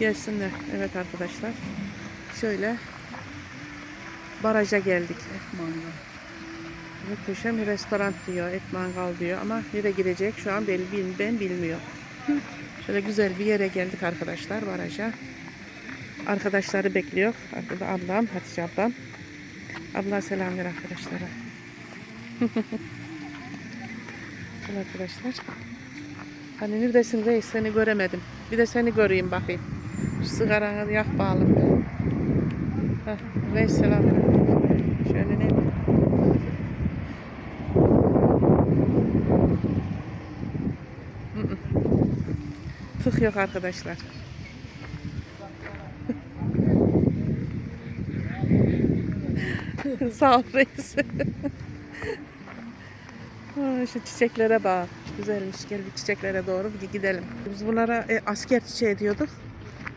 Gelsinler. Evet arkadaşlar. Şöyle baraja geldik. Mangal. Köşem restoran diyor, et mangal diyor ama nereye girecek şu an belli ben bilmiyorum. Şöyle güzel bir yere geldik arkadaşlar baraja. Arkadaşları bekliyor. Burada ablam, Hatice ablam. Abla selam ver arkadaşlara. Arkadaşlar. Hani neredesin reis seni göremedim. Bir de seni göreyim bakayım. Sigaranı yak bağlım. Heh, reis selam ver. Şöyle ne? Tık yok arkadaşlar. Sağ ol reis. Şu çiçeklere bak. Güzelmiş. Gel bir çiçeklere doğru gidelim. Biz bunlara e, asker çiçeği diyorduk.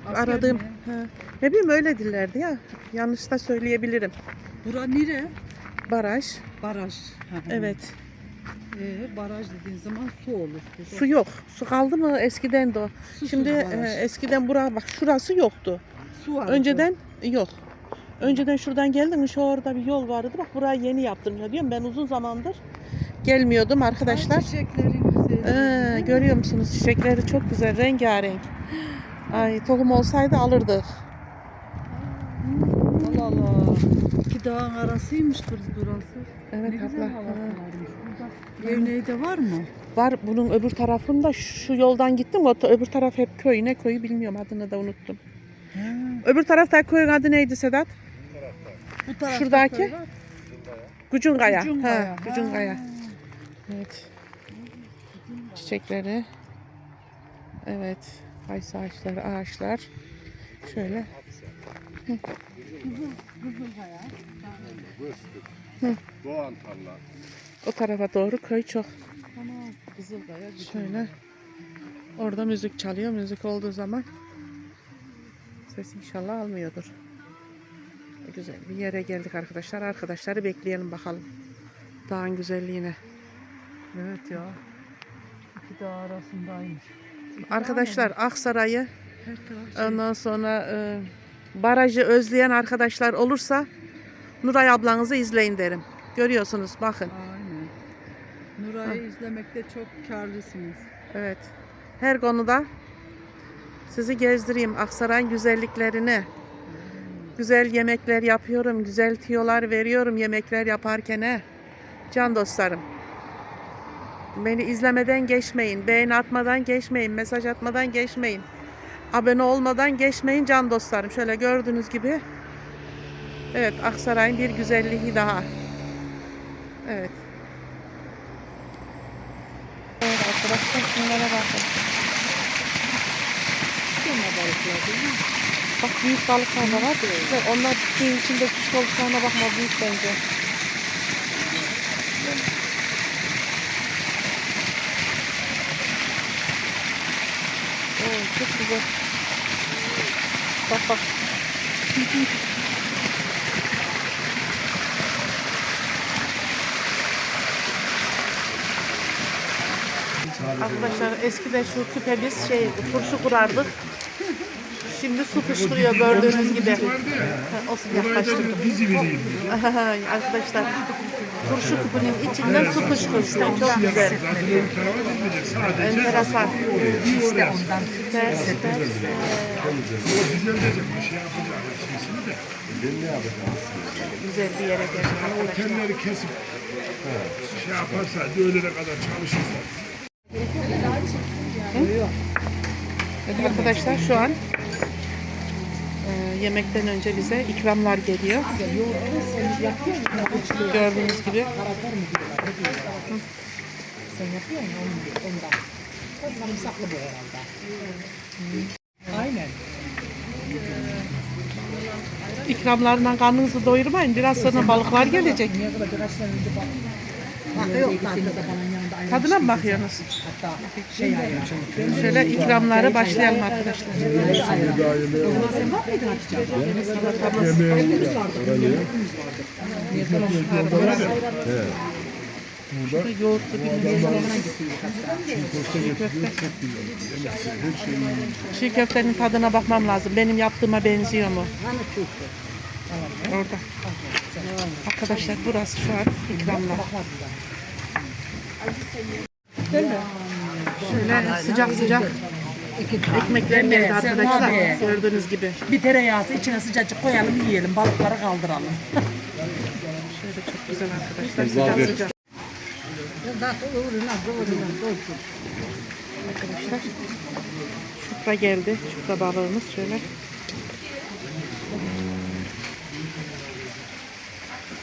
Asker Aradığım. mi? Ha. Ne bileyim öyle dillerdi ya. Yanlış da söyleyebilirim. Bura nere? Baraj. Baraj. Evet. Ee, baraj dediğin zaman su olur. Burada Su yok. Su kaldı mı eskiden de o. susuz Şimdi baraj. e, eskiden bura bak şurası yoktu. su var. Önceden yok. Önceden şuradan geldim şu orada bir yol vardı. Bak burayı yeni yaptırmışlar diyorum. Ben uzun zamandır gelmiyordum arkadaşlar. Çiçeklerin güzeli. Ee, görüyor musunuz? Çiçekleri çok güzel, rengarenk. Ay tohum olsaydı alırdık. Allah Allah. İki dağın arasıymış kız burası. Evet ne abla. Ha. evneği de var mı? Var bunun öbür tarafında şu yoldan gittim. O öbür taraf hep köy. Ne köyü bilmiyorum adını da unuttum. Ha. Öbür taraftaki köyün adı neydi Sedat? Bu tarafta Şuradaki? köy var. Ha, Gücünkaya. Ha. Evet. Çiçekleri. Evet. Kayısı ağaçları, ağaçlar. Şöyle. Kızılkaya. Hı. Doğan tarla. O tarafa doğru köy çok. Şöyle. Orada müzik çalıyor. Müzik olduğu zaman ses inşallah almıyordur. Güzel bir yere geldik arkadaşlar. Arkadaşları bekleyelim bakalım. Dağın güzelliğine. Evet ya. İki dağ arasındaymış. Arkadaşlar Aksaray'ı şey. ondan sonra e, barajı özleyen arkadaşlar olursa Nuray ablanızı izleyin derim. Görüyorsunuz bakın. Aynen. Nuray'ı izlemekte çok karlısınız. Evet. Her konuda sizi gezdireyim Aksaray'ın güzelliklerini. Güzel yemekler yapıyorum, güzel tiyolar veriyorum yemekler yaparken. he. Can dostlarım. Beni izlemeden geçmeyin, beğeni atmadan geçmeyin, mesaj atmadan geçmeyin. Abone olmadan geçmeyin can dostlarım. Şöyle gördüğünüz gibi. Evet, Aksaray'ın bir güzelliği daha. Evet. Evet arkadaşlar şunlara bakın. Bak büyük balıklar var. Onlar suyun içinde küçük olduklarına bakma büyük bence. Çok güzel. Bak bak. Arkadaşlar eskiden şu küpe biz şey turşu kurardık. Şimdi su fışkırıyor gördüğünüz gibi. Olsun yaklaştırdım. Arkadaşlar turşu küpünün içinden su fışkırıyor. Çok güzel. Enteresan. Süper, süper. Güzel bir yere geldik. Telleri kesip şey yaparsa öğlene kadar çalışırsa. Evet arkadaşlar şu an e, yemekten önce bize ikramlar geliyor. Gördüğünüz gibi. Sen yapıyor musun ondan? Sarımsaklı bu herhalde. Aynen. İkramlarından karnınızı doyurmayın. Biraz sonra balıklar gelecek. Niye kadar birkaç sene önce bak. Bak yok gittiğimizde babanın yanında ayran Tadına mı bakıyorsunuz? Hatta şey. Şöyle ikramları başlayalım arkadaşlar. O zaman sen var mıydın Hatice abla? Burada Yoğurtlu her şey. Çiğ köftenin tadına bakmam lazım. Benim yaptığıma benziyor mu? Orada. Arkadaşlar burası şu an ikramlar. Şöyle sıcak sıcak ekmekler geldi arkadaşlar. Gördüğünüz gibi. Bir tereyağısı içine sıcacık koyalım yiyelim. Balıkları kaldıralım. Şöyle çok güzel arkadaşlar. Sıcak sıcak. Arkadaşlar. Şupra geldi. Şupra balığımız şöyle.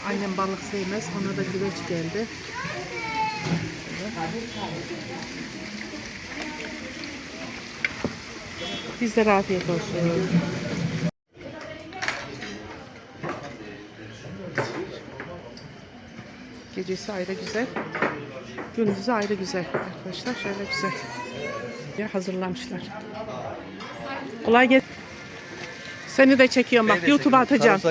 Annem balık sevmez. Ona da güveç geldi. Bizlere afiyet olsun. Gecesi ayrı güzel. Gündüzü ayrı güzel. Arkadaşlar şöyle güzel. Ya hazırlamışlar. Kolay gel. Seni de çekiyorum bak. YouTube'a atacağım.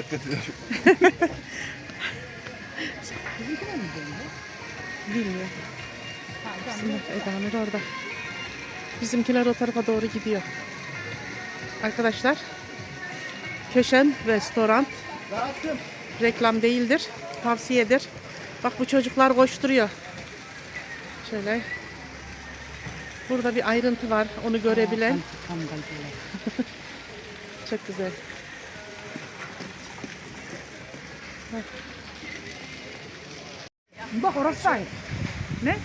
Sarımsak getiriyor. Bilmiyorum. Bismillah, Edanur orada. Bizimkiler o tarafa doğru gidiyor. Arkadaşlar, Köşen Restoran reklam değildir, tavsiyedir. Bak bu çocuklar koşturuyor. Şöyle. Burada bir ayrıntı var, onu görebilen. Çok güzel. Bak orası aynı. Ne?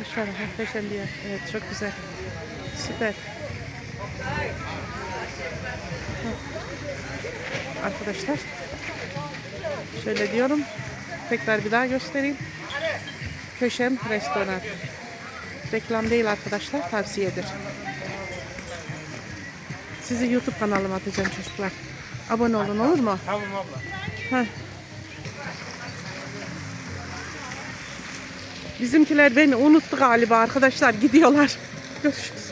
Dışarı muhteşem bir yer. Evet çok güzel. Süper. Arkadaşlar. Şöyle diyorum. Tekrar bir daha göstereyim. Köşem restoran. Reklam değil arkadaşlar. Tavsiyedir. Sizi YouTube kanalıma atacağım çocuklar. Abone olun olur mu? Tamam abla. Bizimkiler beni unuttu galiba arkadaşlar. Gidiyorlar. Görüşürüz.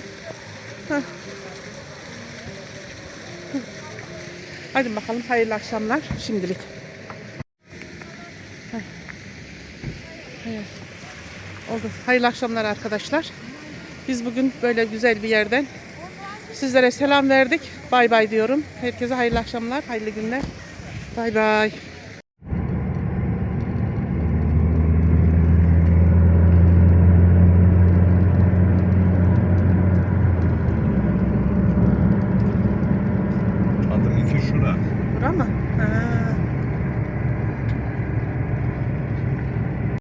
Heh. Heh. Hadi bakalım hayırlı akşamlar şimdilik. Evet. Oldu. Hayırlı akşamlar arkadaşlar. Biz bugün böyle güzel bir yerden sizlere selam verdik. Bay bay diyorum. Herkese hayırlı akşamlar, hayırlı günler. Bay bay.